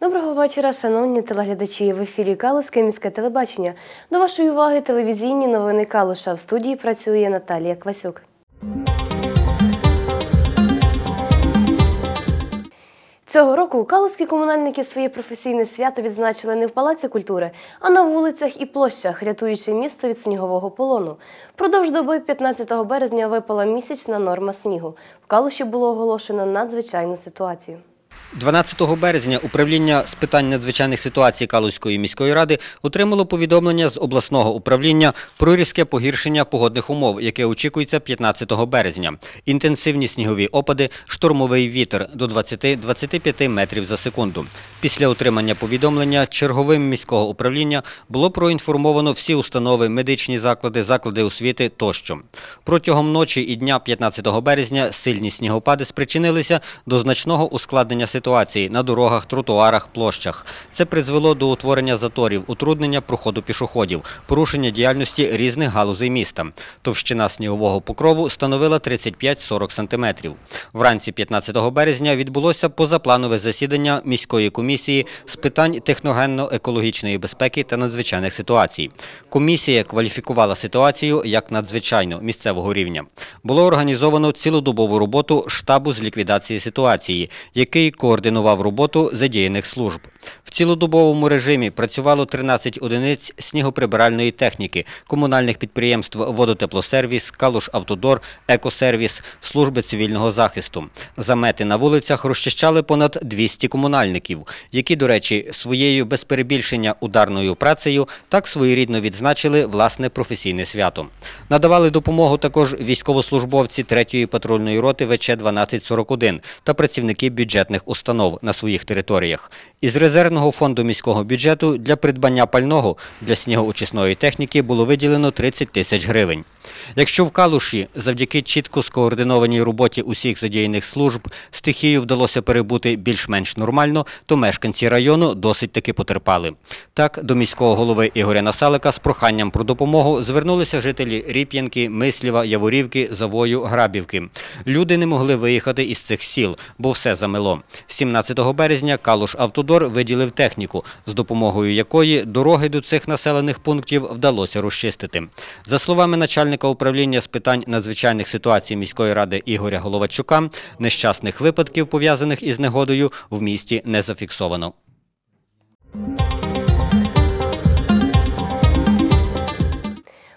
Доброго вечора, шановні телеглядачі. В ефірі Калуське міське телебачення. До вашої уваги телевізійні новини Калуша. В студії працює Наталія Квасюк. Цього року калузькі комунальники своє професійне свято відзначили не в Палаці культури, а на вулицях і площах, рятуючи місто від снігового полону. Впродовж доби 15 березня випала місячна норма снігу. В Калуші було оголошено надзвичайну ситуацію. 12 березня управління з питань надзвичайних ситуацій Калузької міської ради отримало повідомлення з обласного управління про різке погіршення погодних умов, яке очікується 15 березня. Інтенсивні снігові опади, штормовий вітер до 20-25 метрів за секунду. Після отримання повідомлення черговим міського управління було проінформовано всі установи, медичні заклади, заклади освіти тощо. Протягом ночі і дня 15 березня сильні снігопади спричинилися до значного ускладнення ситуації на дорогах, тротуарах, площах. Це призвело до утворення заторів, утруднення проходу пішоходів, порушення діяльності різних галузей міста. Товщина снігового покрову становила 35-40 см. Вранці 15 березня відбулося позапланове засідання міської комісії з питань техногенно-екологічної безпеки та надзвичайних ситуацій. Комісія кваліфікувала ситуацію як надзвичайну місцевого рівня. Було організовано цілодобову роботу штабу з ліквідації ситуації, який координував роботу задіяних служб. Цілодобовому режимі працювало 13 одиниць снігоприбиральної техніки, комунальних підприємств «Водотеплосервіс», «Калуш-Автодор», «Екосервіс», служби цивільного захисту. Замети на вулицях розчищали понад 200 комунальників, які, до речі, своєю без перебільшення ударною працею так своєрідно відзначили власне професійне свято. Надавали допомогу також військовослужбовці 3-ї патрульної роти ВЧ-1241 та працівники бюджетних установ на своїх територіях. Із резервного фонду міського бюджету для придбання пального для снігоочисної техніки було виділено 30 тисяч гривень. Якщо в Калуші завдяки чітко скоординованій роботі усіх задіяних служб стихію вдалося перебути більш-менш нормально, то мешканці району досить таки потерпали. Так, до міського голови Ігоря Насалика з проханням про допомогу звернулися жителі Ріп'янки, Мисліва, Яворівки, Завою, Грабівки. Люди не могли виїхати із цих сіл, бо все замело. 17 березня Калуш Автодор виділив техніку, з допомогою якої дороги до цих населених пунктів вдалося розчистити. За словами начальника управління з питань надзвичайних ситуацій міської ради Ігоря Головачука, нещасних випадків, пов'язаних із негодою, в місті не зафіксовано.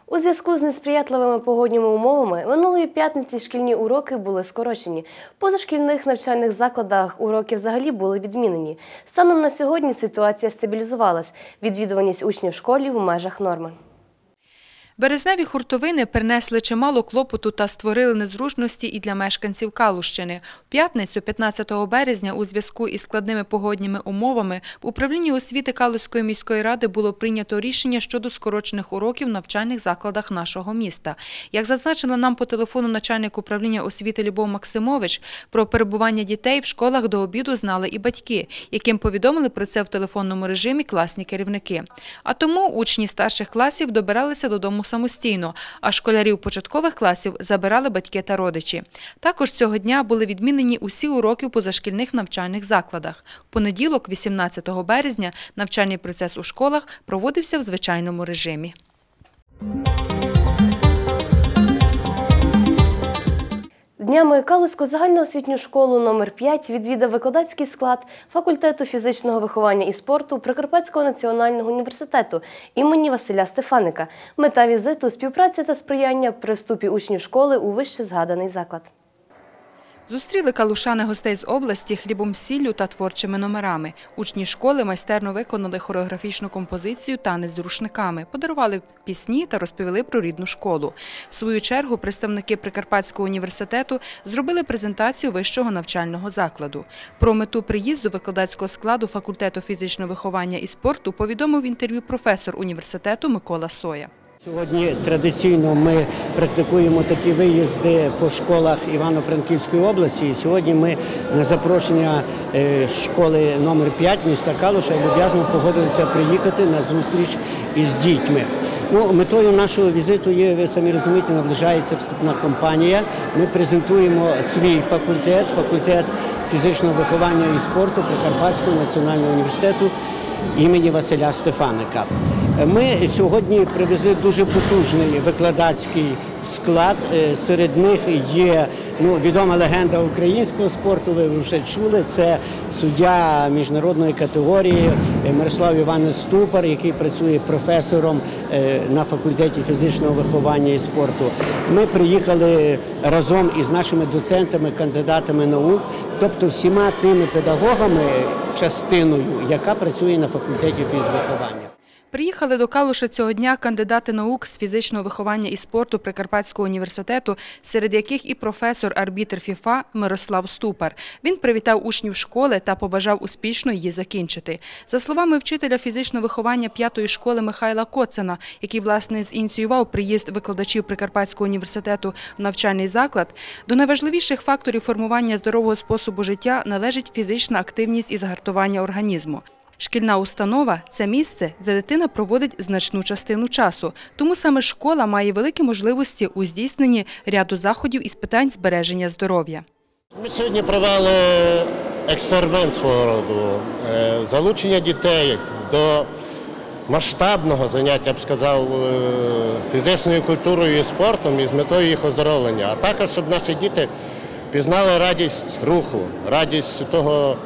У зв'язку з несприятливими погодніми умовами минулої п'ятниці шкільні уроки були скорочені. Позашкільних навчальних закладах уроки взагалі були відмінені. Станом на сьогодні ситуація стабілізувалась. Відвідуваність учнів школі в межах норми. Березневі хуртовини принесли чимало клопоту та створили незручності і для мешканців Калущини. В п'ятницю, 15 березня, у зв'язку із складними погодніми умовами в управлінні освіти Калуської міської ради було прийнято рішення щодо скорочених уроків в навчальних закладах нашого міста. Як зазначила нам по телефону начальник управління освіти Любов Максимович, про перебування дітей в школах до обіду знали і батьки, яким повідомили про це в телефонному режимі класні керівники. А тому учні старших класів добиралися додому самостійно, а школярів початкових класів забирали батьки та родичі. Також цього дня були відмінені усі уроки в позашкільних навчальних закладах. В понеділок, 18 березня, навчальний процес у школах проводився в звичайному режимі. Днями Калуську загальноосвітню школу номер 5 відвідав викладацький склад факультету фізичного виховання і спорту Прикарпатського національного університету імені Василя Стефаника. Мета візиту співпраця та сприяння при вступі учнів школи у вище згаданий заклад. Зустріли калушани гостей з області хлібом сіллю та творчими номерами. Учні школи майстерно виконали хореографічну композицію танець з рушниками, подарували пісні та розповіли про рідну школу. В свою чергу представники Прикарпатського університету зробили презентацію вищого навчального закладу. Про мету приїзду викладацького складу факультету фізичного виховання і спорту повідомив в інтерв'ю професор університету Микола Соя. Сьогодні традиційно ми практикуємо такі виїзди по школах Івано-Франківської області. Сьогодні ми на запрошення е, школи номер 5 міста Калуша люб'язно погодилися приїхати на зустріч із дітьми. Ну, метою нашого візиту є, ви самі розумієте, наближається вступна кампанія. Ми презентуємо свій факультет, факультет фізичного виховання і спорту Прикарпатського національного університету імені Василя Стефаника. Ми сьогодні привезли дуже потужний викладацький склад. Е, Серед них є ну, відома легенда українського спорту. Ви вже чули. Це суддя міжнародної категорії Мирослав Іванович Ступар, який працює професором е, на факультеті фізичного виховання і спорту. Ми приїхали разом із нашими доцентами, кандидатами наук, тобто всіма тими педагогами, частиною, яка працює на факультеті фізвиховання. Приїхали до Калуша цього дня кандидати наук з фізичного виховання і спорту Прикарпатського університету, серед яких і професор-арбітр ФІФА Мирослав Ступар. Він привітав учнів школи та побажав успішно її закінчити. За словами вчителя фізичного виховання п'ятої школи Михайла Коцена, який власне зініціював приїзд викладачів Прикарпатського університету в навчальний заклад, до найважливіших факторів формування здорового способу життя належить фізична активність і загартування організму. Шкільна установа це місце, де дитина проводить значну частину часу. Тому саме школа має великі можливості у здійсненні ряду заходів із питань збереження здоров'я. Ми сьогодні провели експеримент свого роду, е, залучення дітей до масштабного заняття, я б сказав, е, фізичною культурою і спортом і з метою їх оздоровлення, а також, щоб наші діти пізнали радість руху, радість того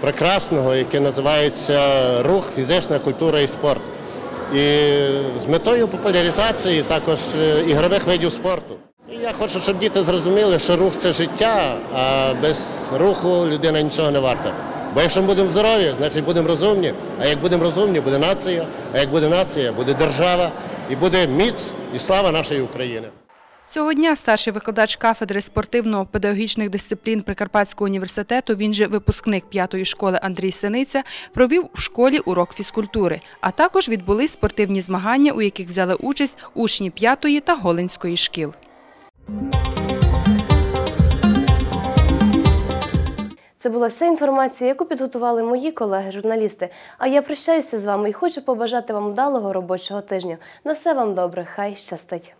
прекрасного, яке називається рух, фізична культура і спорт. І з метою популяризації також е, ігрових видів спорту. І я хочу, щоб діти зрозуміли, що рух це життя, а без руху людина нічого не варта. Бо якщо ми будемо здорові, значить будемо розумні. А як будемо розумні, буде нація. А як буде нація, буде держава і буде міць і слава нашої України. Цього дня старший викладач кафедри спортивно-педагогічних дисциплін Прикарпатського університету, він же випускник п'ятої школи Андрій Синиця, провів в школі урок фізкультури. А також відбулись спортивні змагання, у яких взяли участь учні п'ятої та голинської шкіл. Це була вся інформація, яку підготували мої колеги-журналісти. А я прощаюся з вами і хочу побажати вам вдалого робочого тижня. На все вам добре, хай щастить.